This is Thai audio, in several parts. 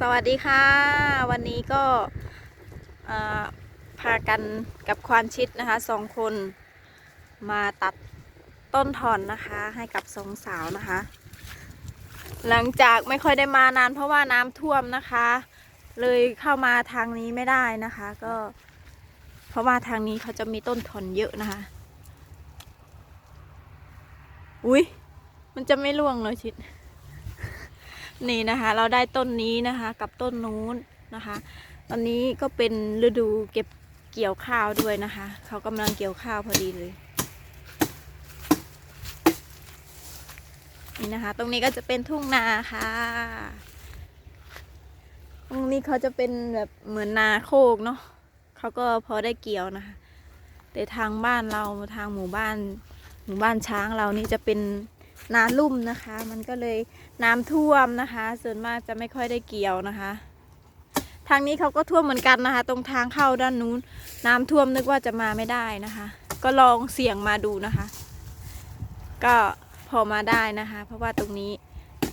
สวัสดีค่ะ วันนี้ก็พากันกับควานชิดนะคะสองคนมาตัดต้นถอนนะคะให้กับสองสาวนะคะ หลังจากไม่ค่อยได้มานานเพราะว่าน้ำท่วมนะคะ เลยเข้ามาทางนี้ไม่ได้นะคะ ก็ เพราะว่าทางนี้เขาจะมีต้นถอนเยอะนะคะ อุ้ยมันจะไม่ร่วงเลยชิด นี่นะคะ เราได้ต้นนี้นะคะ กับต้นนู้นนะคะ ตอนนี้ก็เป็นฤดูเก็บเกี่ยวข้าวด้วยนะคะ เขากำลังเกี่ยวข้าวพอดีเลย นี่นะคะ ตรงนี้ก็จะเป็นทุ่งนาค่ะ ตรงนี้เขาจะเป็นแบบเหมือนนาโคกเนาะเขาก็พอได้เกี่ยวนะคะ แต่ทางบ้านเราทางหมู่บ้านหมู่บ้านช้างเรานี่จะเป็น นาลุ่มนะคะ มันก็เลยน้ำท่วมนะคะ ส่วนมากจะไม่ค่อยได้เกี่ยวนะคะ ทางนี้เขาก็ท่วมเหมือนกันนะคะ ตรงทางเข้าด้านนู้น น้ำท่วมนึกว่าจะมาไม่ได้นะคะ ก็ลองเสี่ยงมาดูนะคะ ก็พอมาได้นะคะ เพราะว่าตรงนี้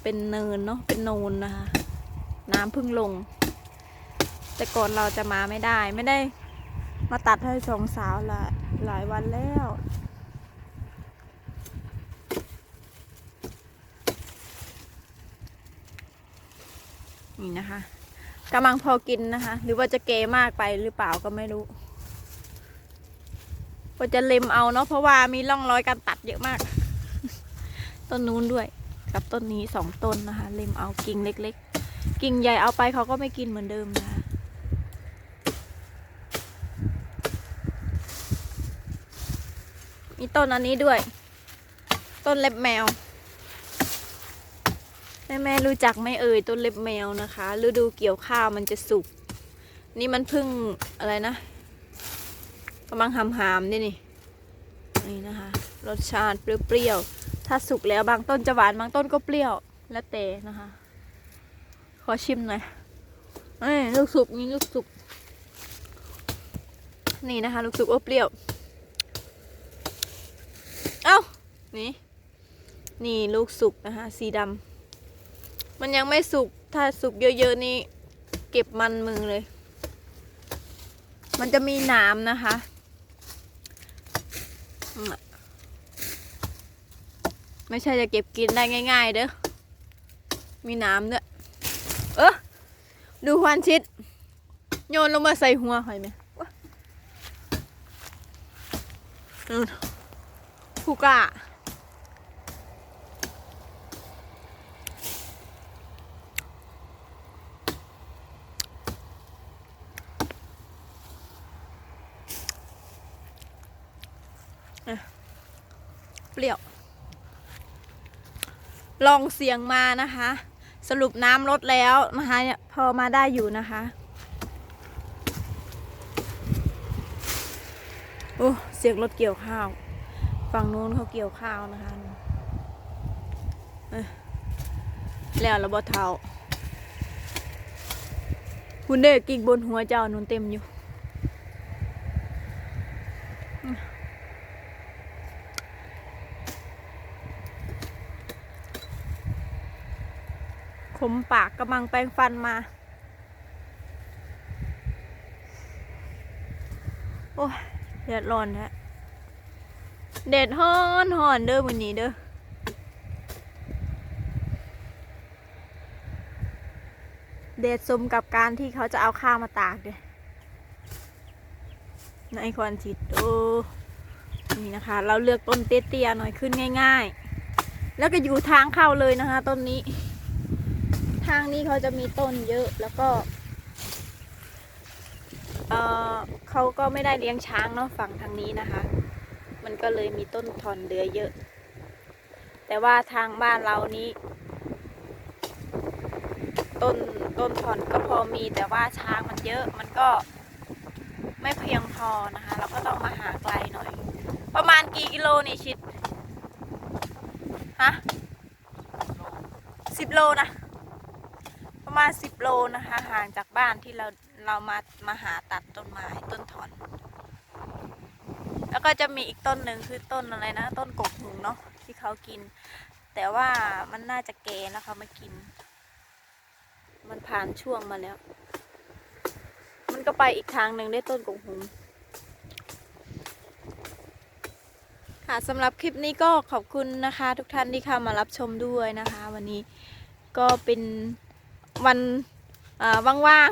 เป็นเนินเนาะเป็นโนนนะคะ น้ำเพึ่งลง แต่ก่อนเราจะมาไม่ได้ไม่ได้มาตัดให้สองสาวหลายหลายวันแล้ว นี่นะคะกำลังพอกินนะคะ หรือว่าจะเกมากไปหรือเปล่าก็ไม่รู้ว่าจะเล็มเอาเนาะเพราะว่ามีร่องรอยการตัดเยอะมาก ต้นนู้นด้วย กับต้นนี้สองต้นนะคะ เล็มเอากิ่งเล็ก ๆ กิ่งใหญ่เอาไปเขาก็ไม่กินเหมือนเดิมนะคะมีต้นอันนี้ด้วย ต้นเล็บแมว แม่แม่รู้จักไม่เอ่ยต้นเล็บแมวนะคะฤดูเกี่ยวข้าวมันจะสุก นี่มันพิ่งอะไรนะกำลังหำหามนี่นี่นี่นะคะ รสชาติเปรี้ยวๆถ้าสุกแล้วบางต้นจะหวานบางต้นก็เปรี้ยว แล้วแต่นะคะ ขอชิมหน่อยเอ้ยลูกสุกนี่ลูกสุกนี่นะคะ ลูกสุกโอ้เปรี้ยว เอ้านี่นี่ลูกสุกนะคะ สีดำ มันยังไม่สุก ถ้าสุกเยอะๆนี่เก็บมันมือเลย มันจะมีหนามนะคะ ไม่ใช่จะเก็บกินได้ง่าย ๆ เด้อ มีหนามด้วย เออดูควันชิด โยนลงมาใส่หัวหอยไหมวะนู่นผู้กล้ เปรี้ยว ลองเสียงมานะคะ สรุปน้ำลดแล้วนะคะเนี่ยพอมาได้อยู่นะคะโอ้เสียงรถเกี่ยวข้าว ฝั่งนู้นเขาเกี่ยวข้าวนะคะแล้วระบเทาคุณเด็กกิ่งบนหัวเจ้านุ่นเต็มอยู่ ขมปากกำลังแปรงฟันมา โอ้ยเดือดร้อนแท้เด็ดฮ้อนหอนเด้อวันนี้เด้อเดดสมกับการที่เขาจะเอาข้าวมาตากเด้ในควันจิตโอ้นี่นะคะ เราเลือกต้นเตี้ยๆหน่อยขึ้นง่าย ๆ แล้วก็อยู่ทางเข้าเลยนะคะต้นนี้ ทางนี้เขาจะมีต้นเยอะแล้วก็เออเขาก็ไม่ได้เลี้ยงช้างเนาะฝั่งทางนี้นะคะ มันก็เลยมีต้นทอนเหลือเยอะ แต่ว่าทางบ้านเรานี้ ต้นต้นทอนก็พอมีแต่ว่าช้างมันเยอะมันก็ไม่เพียงพอนะคะ เราก็ต้องมาหาไกลหน่อย ประมาณกี่กิโลนี่ชิดฮะสิบโลนะ ประมาณสิบโลนะคะ ห่างจากบ้านที่เราเรามามาหาตัดต้นไม้ต้นถอน แล้วก็จะมีอีกต้นหนึ่งคือต้นอะไรนะ ต้นกกหูเนาะที่เขากิน แต่ว่ามันน่าจะแก่แล้วเขาไม่กิน มันผ่านช่วงมาแล้ว มันก็ไปอีกทางหนึ่งได้ต้นกงหุงค่ะสำหรับคลิปนี้ก็ขอบคุณนะคะ ทุกท่านที่เข้ามารับชมด้วยนะคะ วันนี้ก็เป็น วันอ่าว่าง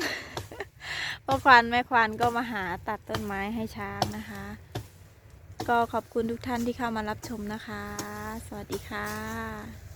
ๆพ่อควานแม่ควานก็มาหาตัดต้นไม้ให้ช้างนะคะ ก็ขอบคุณทุกท่านที่เข้ามารับชมนะคะ สวัสดีค่ะ